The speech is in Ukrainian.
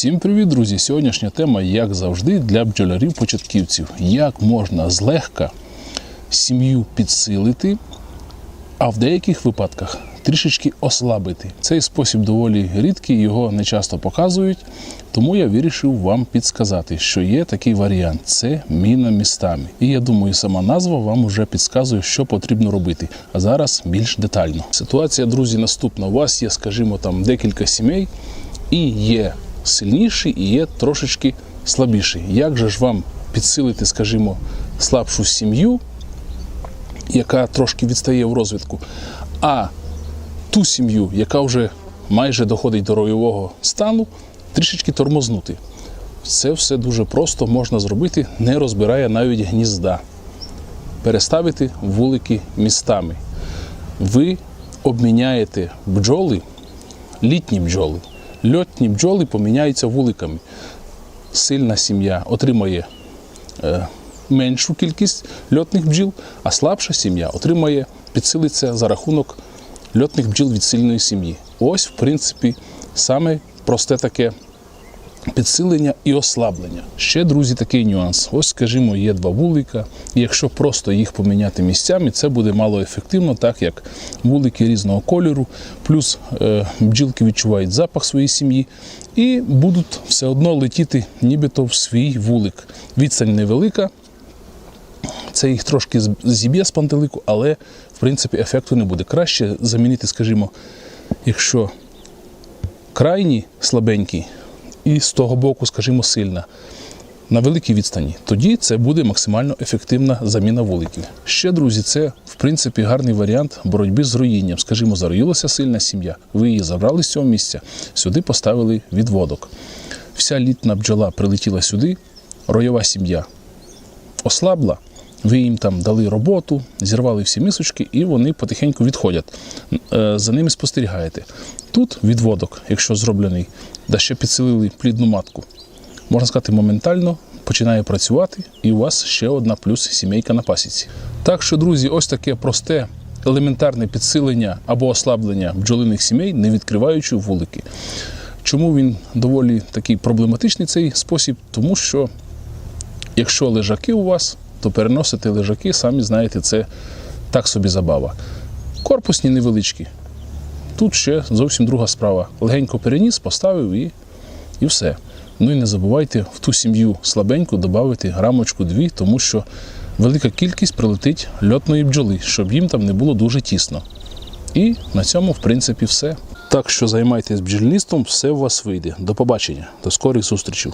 Всім привіт, друзі! Сьогоднішня тема, як завжди, для бджолярів-початківців. Як можна злегка сім'ю підсилити, а в деяких випадках трішечки ослабити. Цей спосіб доволі рідкий, його не часто показують, тому я вирішив вам підсказати, що є такий варіант це міна містами. І я думаю, сама назва вам вже підказує, що потрібно робити. А зараз більш детально. Ситуація, друзі, наступна. У вас є, скажімо, там декілька сімей, і є сильніший, і є трошечки слабіший. Як же ж вам підсилити, скажімо, слабшу сім'ю, яка трошки відстає в розвитку, а ту сім'ю, яка вже майже доходить до ройового стану, трішечки тормознути. Це все дуже просто можна зробити, не розбирає навіть гнізда. Переставити вулики містами. Ви обміняєте бджоли, літні бджоли. Льотні бджоли поміняються вуликами. Сильна сім'я отримає е, меншу кількість льотних бджіл, а слабша сім'я отримає, підсилиться за рахунок льотних бджіл від сильної сім'ї. Ось, в принципі, саме просте таке підсилення і ослаблення. Ще, друзі, такий нюанс. Ось, скажімо, є два вулика. І якщо просто їх поміняти місцями, це буде мало ефективно, так як вулики різного кольору, плюс е, бджілки відчувають запах своєї сім'ї і будуть все одно летіти нібито в свій вулик. Відстань невелика. Це їх трошки зіб'є з пантелику, але в принципі ефекту не буде. Краще замінити, скажімо, якщо крайні слабенькі, і з того боку, скажімо, сильна. На великій відстані. Тоді це буде максимально ефективна заміна вуликів. Ще, друзі, це в принципі гарний варіант боротьби з руїнням. Скажімо, зароїлася сильна сім'я, ви її забрали з цього місця, сюди поставили відводок. Вся літна бджола прилетіла сюди, ройова сім'я ослабла, ви їм там дали роботу, зірвали всі мисочки, і вони потихеньку відходять. Е, За ними спостерігаєте. Тут відводок, якщо зроблений, да ще підсилили плідну матку, можна сказати, моментально починає працювати, і у вас ще одна плюс сімейка на пасіці. Так що, друзі, ось таке просте. Елементарне підсилення або ослаблення бджолиних сімей, не відкриваючи вулики. Чому він доволі такий проблематичний цей спосіб? Тому що Якщо лежаки у вас, то переносити лежаки, самі знаєте, це так собі забава. Корпусні невеличкі. Тут ще зовсім друга справа. Легенько переніс, поставив і, і все. Ну і не забувайте в ту сім'ю слабеньку додати грамочку дві, тому що велика кількість прилетить льотної бджоли, щоб їм там не було дуже тісно. І на цьому, в принципі, все. Так що займайтесь бджільництвом, все у вас вийде. До побачення, до скорих зустрічей.